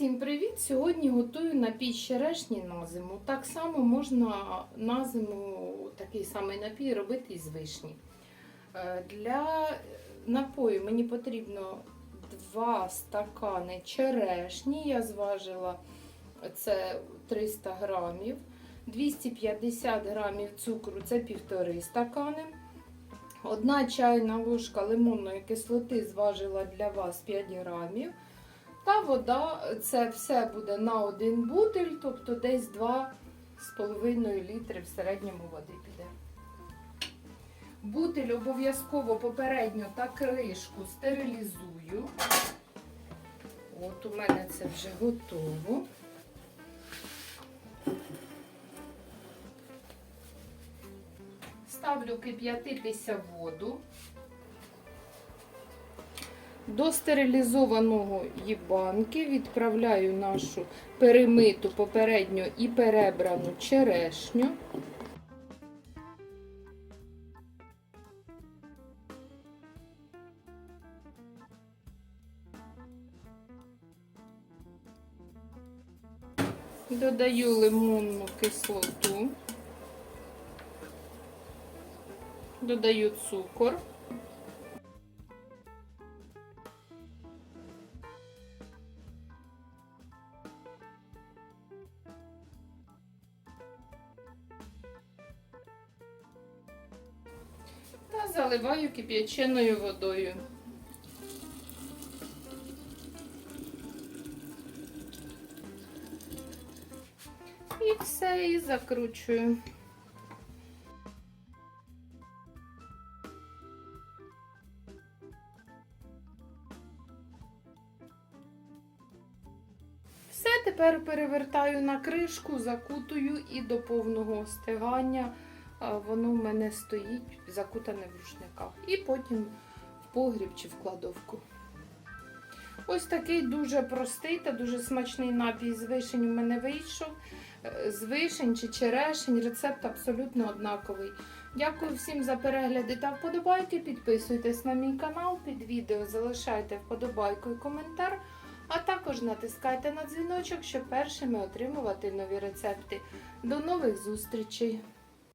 Всім привіт! Сьогодні готую напій черешні на зиму. Так само можна на зиму такий самий напій робити із вишні. Е, Для напою мені потрібно 2 стакани черешні. Я зважила це 300 грамів, 250 грамів цукру це півтори стакани. Одна чайна ложка лимонної кислоти зважила для вас 5 грамів. Та вода, це все буде на один бутиль, тобто десь 2,5 літри в середньому води піде. Бутиль обов'язково попередньо та кришку стерилізую. От у мене це вже готово. Ставлю кип'ятитися воду. До стерилізованої банки відправляю нашу перемиту попередньо і перебрану черешню. Додаю лимонну кислоту, додаю цукор. Та заливаю кип'яченою водою. І все, і закручую. Все, тепер перевертаю на кришку, закутую і до повного остигання а, воно в мене стоїть закутане в рушниках. І потім в погріб чи в кладовку. Ось такий дуже простий та дуже смачний напій з вишень у мене вийшов. Е, З вишень чи черешень рецепт абсолютно однаковий. Дякую всім за перегляди та вподобайки. Підписуйтесь на мій канал під відео, залишайте вподобайку і коментар. А також натискайте на дзвіночок, щоб першими отримувати нові рецепти. До нових зустрічей!